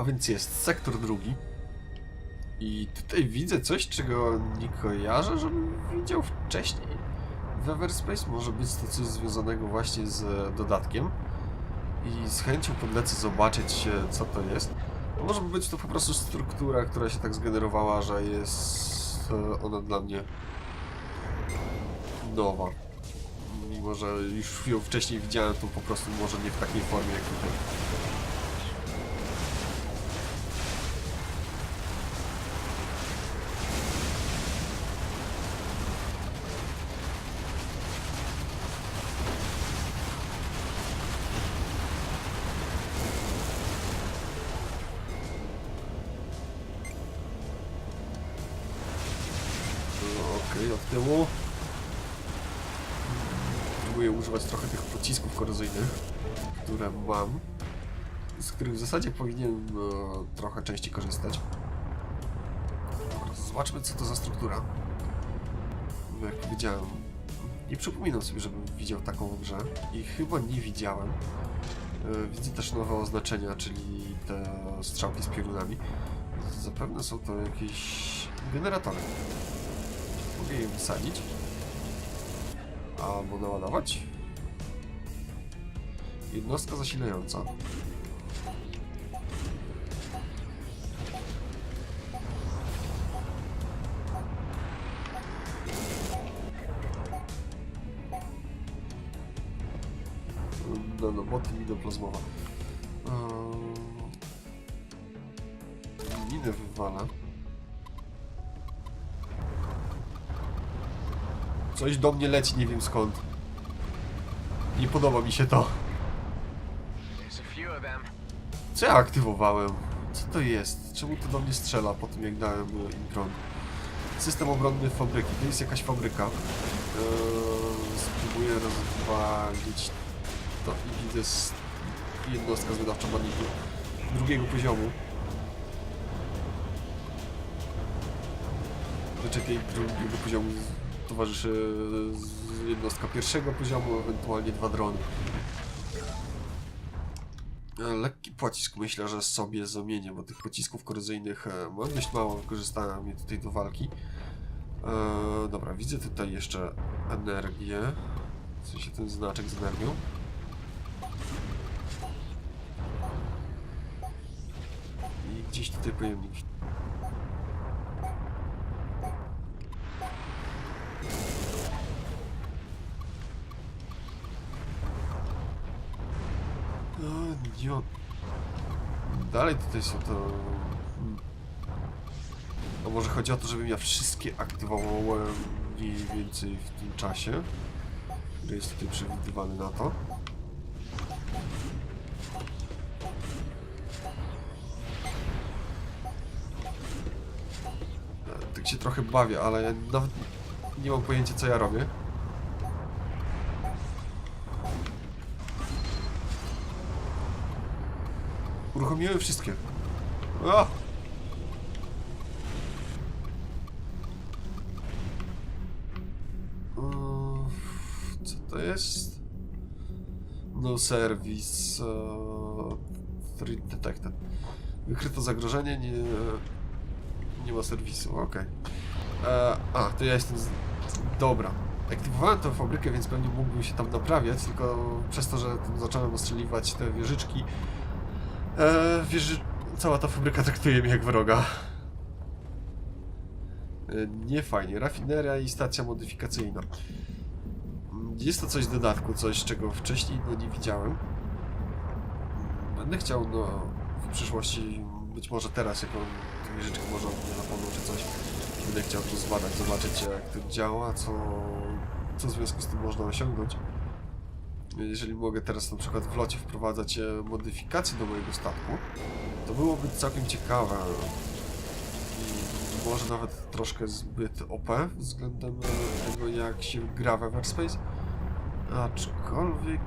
A więc jest sektor drugi. I tutaj widzę coś, czego nie kojarzę, żebym widział wcześniej. W Everspace może być to coś związanego właśnie z dodatkiem. I z chęcią podlecę zobaczyć, co to jest. Może być to po prostu struktura, która się tak zgenerowała, że jest e, ona dla mnie nowa. Mimo, że już ją wcześniej widziałem, to po prostu może nie w takiej formie jak tutaj. Tyłu. Próbuję używać trochę tych pocisków korozyjnych, które mam. Z których w zasadzie powinien e, trochę częściej korzystać. Zobaczmy co to za struktura. No, Jak powiedziałem, nie przypominam sobie, żebym widział taką grze i chyba nie widziałem. E, Widzę też nowe oznaczenia, czyli te strzałki z piorunami. Zapewne są to jakieś generatory. Je wysadzić. Albo naładować. Jednostka zasilająca. Nanoboty minoplazmowa. Eee... Minę wywala. Coś do mnie leci, nie wiem skąd. Nie podoba mi się to. Co ja aktywowałem? Co to jest? Czemu to do mnie strzela po tym jak dałem im prąd? System obronny fabryki. To jest jakaś fabryka. Eee, spróbuję rozwalić to i widzę s- jednostka manitu drugiego poziomu. Wyczepiej drugiego poziomu towarzyszy jednostka pierwszego poziomu, ewentualnie dwa drony. E, Lekki pocisk myślę, że sobie zamienię, bo tych pocisków korozyjnych e, mam dość mało, wykorzystałem je tutaj do walki. E, dobra, widzę tutaj jeszcze energię. W sensie ten znaczek z energią. I gdzieś tutaj pojemnik. Nie. Dalej tutaj są to... A może chodzi o to, żebym ja wszystkie aktywowałem mniej więcej w tym czasie, który jest tutaj przewidywany na to. Tak się trochę bawię, ale ja nawet nie mam pojęcia co ja robię. Uruchomiłem wszystkie. O! Co to jest? No service. Threat detected. Wykryto zagrożenie, nie, nie ma serwisu, okej. E, A, to ja jestem. Z... Dobra. Aktywowałem tę fabrykę, więc pewnie mógłbym się tam naprawiać, tylko przez to, że zacząłem ostrzeliwać te wieżyczki, e, wieży... cała ta fabryka traktuje mnie jak wroga. E, Nie fajnie. Rafineria i stacja modyfikacyjna. Mm, Jest to coś w dodatku, coś czego wcześniej no, nie widziałem. Będę chciał no, w przyszłości, być może teraz, jako te wieżyczki może mnie zapomną czy coś, będę chciał to zbadać, zobaczyć jak to działa, co, co w związku z tym można osiągnąć. Jeżeli mogę teraz na przykład w locie wprowadzać e, modyfikacje do mojego statku, to byłoby całkiem ciekawe. I może nawet troszkę zbyt OP względem e, tego, jak się gra w Everspace. Aczkolwiek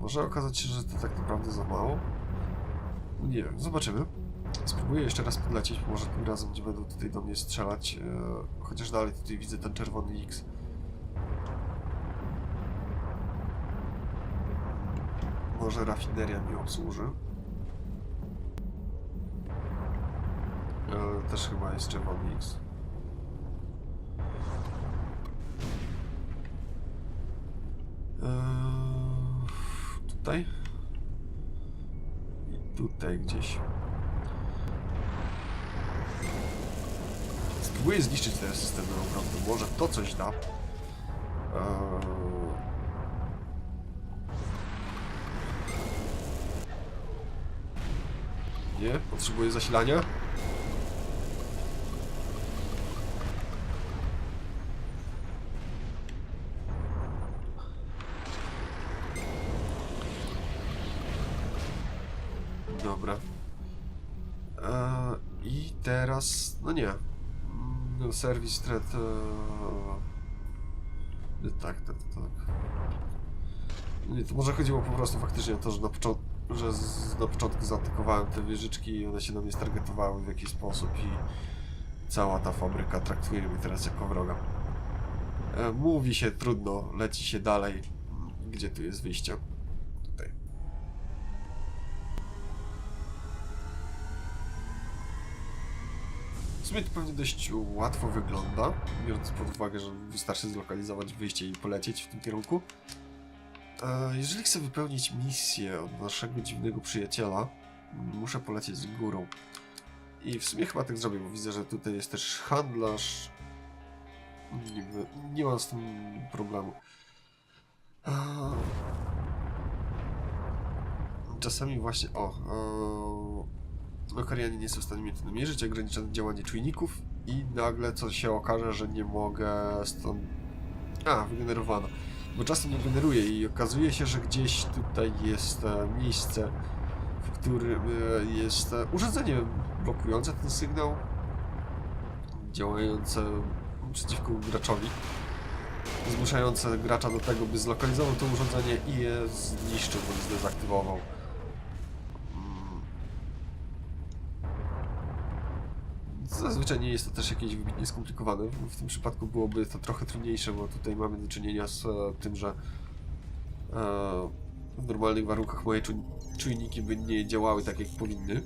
może okazać się, że to tak naprawdę za mało. Nie wiem, zobaczymy. Spróbuję jeszcze raz podlecieć, może tym razem nie będą tutaj do mnie strzelać, e, chociaż dalej tutaj widzę ten czerwony X. Może rafineria mi obsłuży. E, też chyba jeszcze Wodniks. E, tutaj. I tutaj gdzieś. Spróbuję zniszczyć ten system obronny. Może to coś da. Eee... Nie, potrzebuję zasilania. Dobra. Eee, I teraz, no nie. No, serwis thread. Eee... Tak, tak, tak. Nie, to może chodziło po prostu faktycznie o to, że na, począ- że z, na początku zaatakowałem te wieżyczki i one się na mnie stargetowały w jakiś sposób i cała ta fabryka traktuje mnie teraz jako wroga. E, mówi się trudno, leci się dalej. Gdzie tu jest wyjście? Tutaj. W sumie to pewnie dość łatwo wygląda, biorąc pod uwagę, że wystarczy zlokalizować wyjście i polecieć w tym kierunku. E, Jeżeli chcę wypełnić misję od naszego dziwnego przyjaciela, muszę polecieć z górą. I w sumie chyba tak zrobię, bo widzę, że tutaj jest też handlarz. Nie, mam z tym problemu. E, Czasami właśnie, o, e, Lokarianie nie są w stanie mnie tu namierzyć, ogranicza działanie czujników i nagle co się okaże, że nie mogę stąd... A, wygenerowano bo czasem nie generuje i okazuje się, że gdzieś tutaj jest e, miejsce, w którym e, jest e, urządzenie blokujące ten sygnał, działające przeciwko graczowi, zmuszające gracza do tego, by zlokalizował to urządzenie i je zniszczył bądź zdezaktywował. Mm. Zazwyczaj nie jest to też jakieś wybitnie skomplikowane. W tym przypadku byłoby to trochę trudniejsze, bo tutaj mamy do czynienia z e, tym, że e, w normalnych warunkach moje czu czujniki by nie działały tak jak powinny,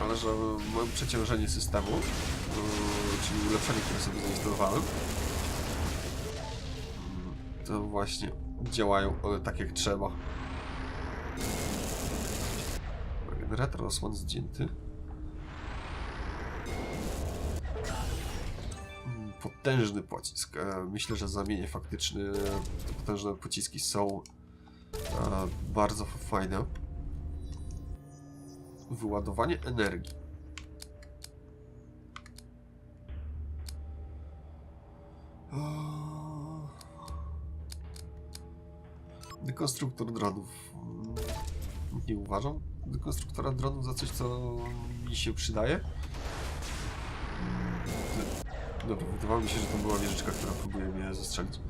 ale że mam przeciążenie systemu, e, czyli ulepszenie, które sobie zainstalowałem, mm, to właśnie działają one tak jak trzeba. Generator osłon zdjęty. Potężny pocisk. E, Myślę, że zamienię faktyczny. Te potężne pociski są e, bardzo fajne. Wyładowanie energii. Dekonstruktor dronów. Mm, Nie uważam dekonstruktora dronów za coś, co mi się przydaje. Dobra, wydawało mi się, że to była wieżyczka, która próbuje mnie zastrzelić.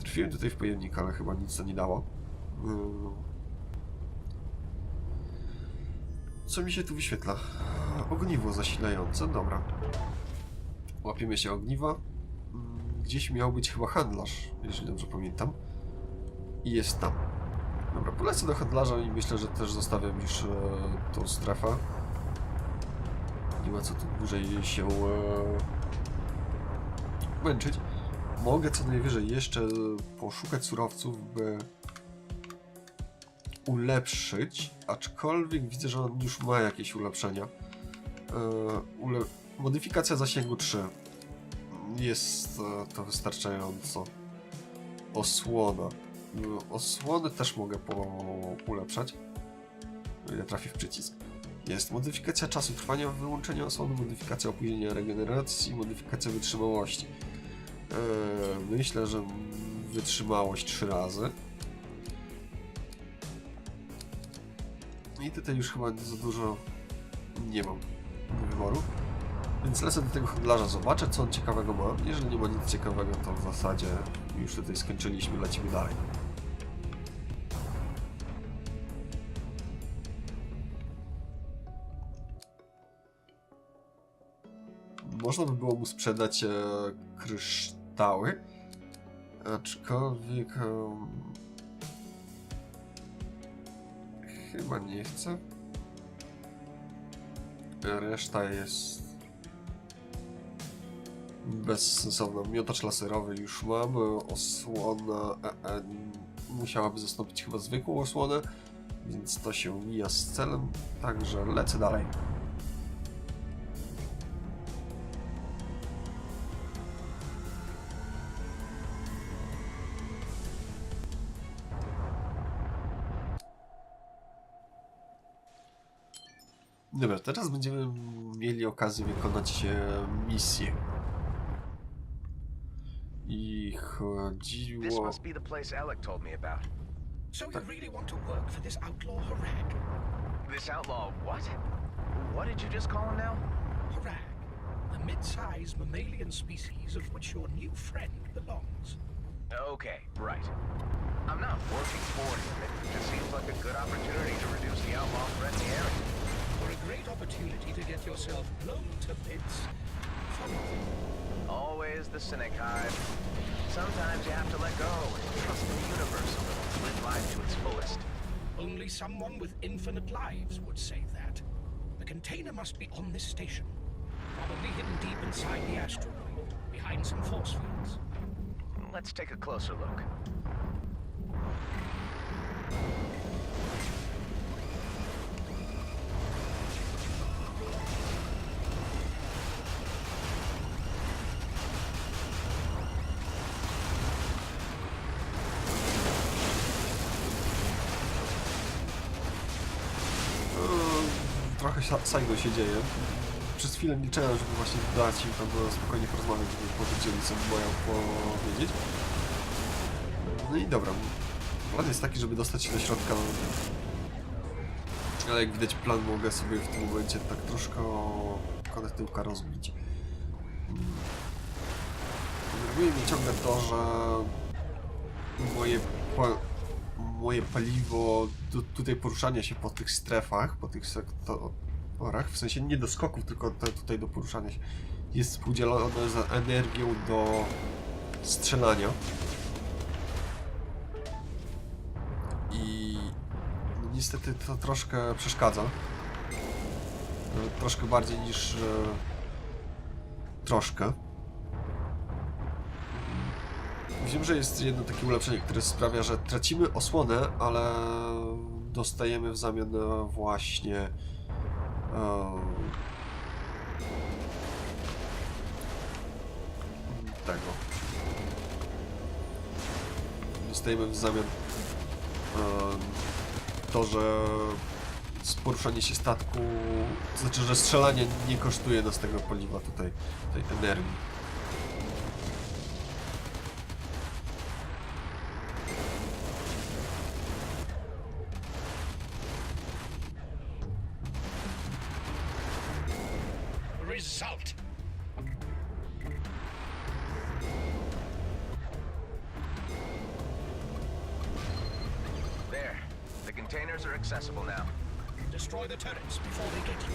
Trafiłem tutaj w pojemnik, ale chyba nic to nie dało. Ym. Co mi się tu wyświetla? Ogniwo zasilające, dobra. Łapiemy się ogniwa. Ym, Gdzieś miał być chyba handlarz, jeżeli dobrze pamiętam. I jest tam. Dobra, polecę do handlarza i myślę, że też zostawiam już e, tą strefę. Nie ma co tu dłużej się e, męczyć. Mogę co najwyżej jeszcze poszukać surowców, by ulepszyć, aczkolwiek widzę, że on już ma jakieś ulepszenia. E, ule... Modyfikacja zasięgu 3. Jest e, to wystarczająco. Osłona. E, Osłony też mogę ulepszać. Ile trafi w przycisk. Jest modyfikacja czasu trwania wyłączenia osłony, modyfikacja opóźnienia regeneracji, modyfikacja wytrzymałości. Eee, myślę, że wytrzymałość trzy razy. I tutaj już chyba za dużo nie mam wyboru. Więc lecę do tego handlarza, zobaczę co on ciekawego ma. Jeżeli nie ma nic ciekawego, to w zasadzie już tutaj skończyliśmy, lecimy dalej. Można by było mu sprzedać e, kryształy, aczkolwiek em, chyba nie chcę. Reszta jest bezsensowną. Miotacz laserowy już mam, osłona e, e, musiałaby zastąpić chyba zwykłą osłonę, więc to się mija z celem, także lecę dalej. Dobra, teraz będziemy mieli okazję wykonać e, misję. I This chodziło... must be the place Alec told me about. So you really want to work for this outlaw Harag? This outlaw, what? What did you just call him now? Harag, a mid-sized mammalian species of which your new friend belongs. Okay, right. I'm not working for him. It just seems like a good opportunity to reduce the outlaw threat in the area. Great opportunity to get yourself blown to bits. Always the cynic hive. Sometimes you have to let go and trust in the universe a little to live life to its fullest. Only someone with infinite lives would say that. The container must be on this station. Probably hidden deep inside the asteroid, behind some force fields. Let's take a closer look. Sajno się dzieje. Przez chwilę liczyłem, żeby właśnie dać im tam spokojnie porozmawiać, żeby powiedzieli co mają powiedzieć. No i dobra. Plan jest taki, żeby dostać się do środka. Ale jak widać plan mogę sobie w tym momencie tak troszkę konetyłka rozbić. Denerwuje mnie ciągle to, że moje, pa, moje paliwo tutaj poruszania się po tych strefach, po tych sektorach, w sensie nie do skoków, tylko tutaj do poruszania się, jest współdzielone za energią do strzelania. I niestety to troszkę przeszkadza. E, Troszkę bardziej niż... e, Troszkę. Wiem, że jest jedno takie ulepszenie, które sprawia, że tracimy osłonę, ale dostajemy w zamian właśnie tego. Dostajemy w zamian e, to, że poruszanie się statku, znaczy, że strzelanie nie kosztuje nas tego paliwa tutaj, tej energii. Result! There. The containers are accessible now. Destroy the turrets before they get you.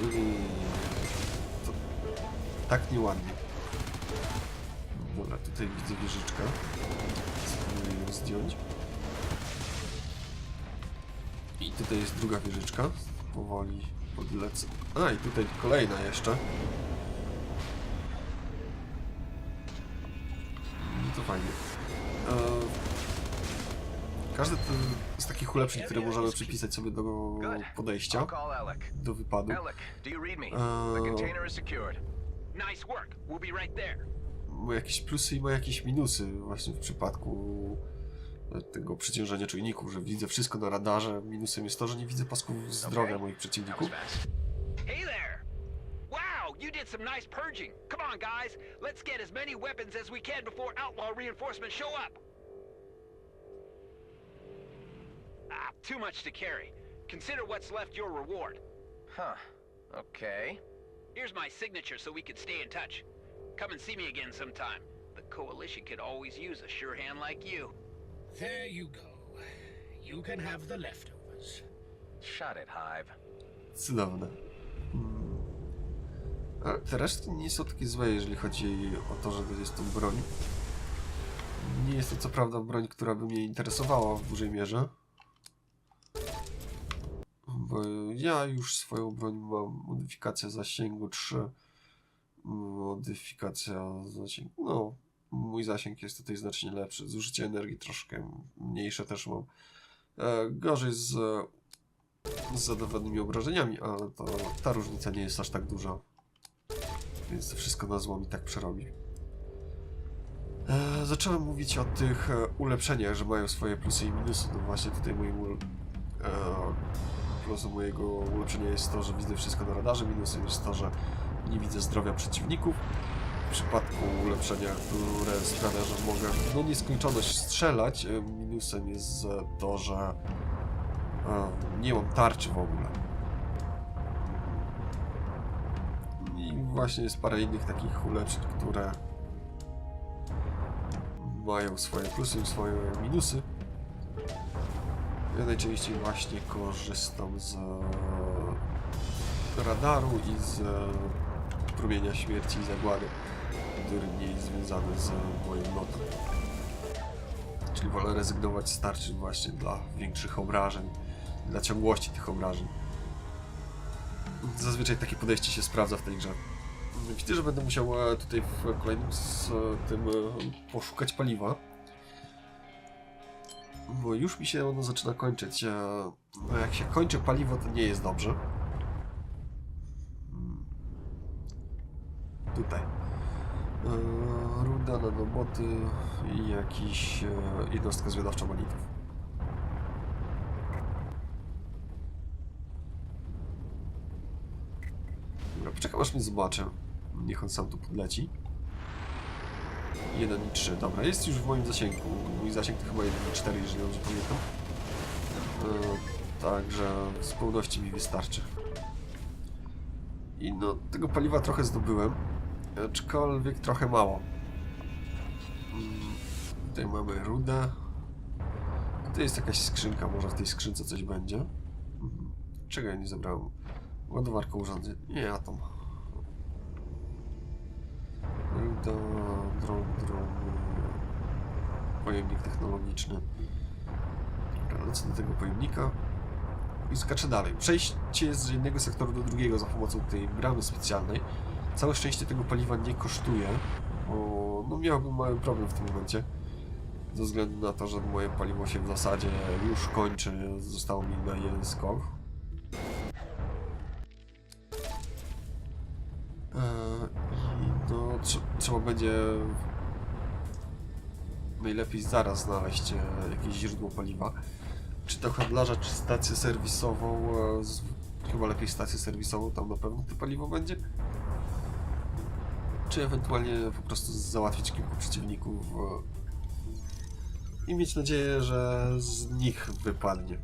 Yy, to tak nieładnie. Dobra, tutaj widzę wieżyczkę. Spróbuję ją zdjąć. Tutaj jest druga wieżyczka. Powoli podlecę. A, i tutaj kolejna jeszcze. No to fajnie. E, każdy ten z takich ulepszeń, które możemy przypisać sobie do podejścia, do wypadu. There. ma jakieś plusy i ma jakieś minusy właśnie w przypadku e, tego przeciążenia czujników, że widzę wszystko na radarze. Minusem jest to, że nie widzę pasków zdrowia Okay. moich przeciwników. Hey there! Wow, you did some nice purging. Come on, guys. Let's get as many weapons as we can before outlaw reinforcements show up. Ah, too much to carry. Consider what's left your reward. Huh. Okay. Here's my signature so we can stay in touch. Come and see me again sometime. The Coalition could always use a sure hand like you. There you go. You can have the leftovers. Shut it, Hive. Cudowne. Mm. A te resztki nie są takie złe, jeżeli chodzi o to, że to jest to broń. Nie jest to co prawda broń, która by mnie interesowała w dużej mierze. Bo Bo ja już swoją broń mam. Modyfikacja zasięgu 3. Modyfikacja zasięgu. No, mój zasięg jest tutaj znacznie lepszy. Zużycie energii troszkę mniejsze też mam. E, gorzej z, z zadawanymi obrażeniami, ale to ta różnica nie jest aż tak duża. Więc to wszystko na złom i tak przerobi. E, zacząłem mówić o tych e, ulepszeniach, że mają swoje plusy i minusy. No właśnie tutaj moim ul- plusem mojego ulepszenia jest to, że widzę wszystko na radarze, minusem jest to, że nie widzę zdrowia przeciwników. Przypadku ulepszenia, które sprawia, że mogę no nieskończoność strzelać, e, minusem jest e, to, że e, nie mam tarczy w ogóle. I właśnie jest parę innych takich ulepszeń, które mają swoje plusy i swoje minusy. Ja najczęściej właśnie korzystam z radaru i z promienia śmierci i zagłady, jest związany z moim lotem. Czyli wolę rezygnować z tarczy właśnie dla większych obrażeń, dla ciągłości tych obrażeń. Zazwyczaj takie podejście się sprawdza w tej grze. Widzę, że będę musiał e, tutaj w kolejnym z e, tym e, poszukać paliwa. Bo już mi się ono zaczyna kończyć. A jak się kończy paliwo, to nie jest dobrze. Hmm. Tutaj. E, Ruda, nanoboty i jakiś e, jednostka zwiadowcza monitów. Dobra, poczekam aż mnie zobaczę. Niech on sam tu podleci. 1 i 3, dobra, jest już w moim zasięgu. Mój zasięg to chyba 1 i 4, jeżeli dobrze pamiętam. E, także w zupełności mi wystarczy. I no, tego paliwa trochę zdobyłem, aczkolwiek trochę mało. Mm, Tutaj mamy rudę. Tutaj jest jakaś skrzynka, może w tej skrzynce coś będzie. Mhm. Czego ja nie zebrałem? Ładowarka urządzeń. Nie, atom. Ruda, dron, dron. Pojemnik technologiczny. Lecę do tego pojemnika i skaczę dalej. Przejście z jednego sektoru do drugiego za pomocą tej bramy specjalnej. Całe szczęście tego paliwa nie kosztuje, bo no miałbym mały problem w tym momencie. Ze względu na to, że moje paliwo się w zasadzie już kończy, zostało mi na jeden skok. Eee, I no, tr trzeba będzie najlepiej zaraz znaleźć e, jakieś źródło paliwa. Czy to handlarza, czy stację serwisową. e, chyba lepiej stację serwisową, tam na pewno to paliwo będzie. Czy ewentualnie po prostu załatwić kilku przeciwników i mieć nadzieję, że z nich wypadnie.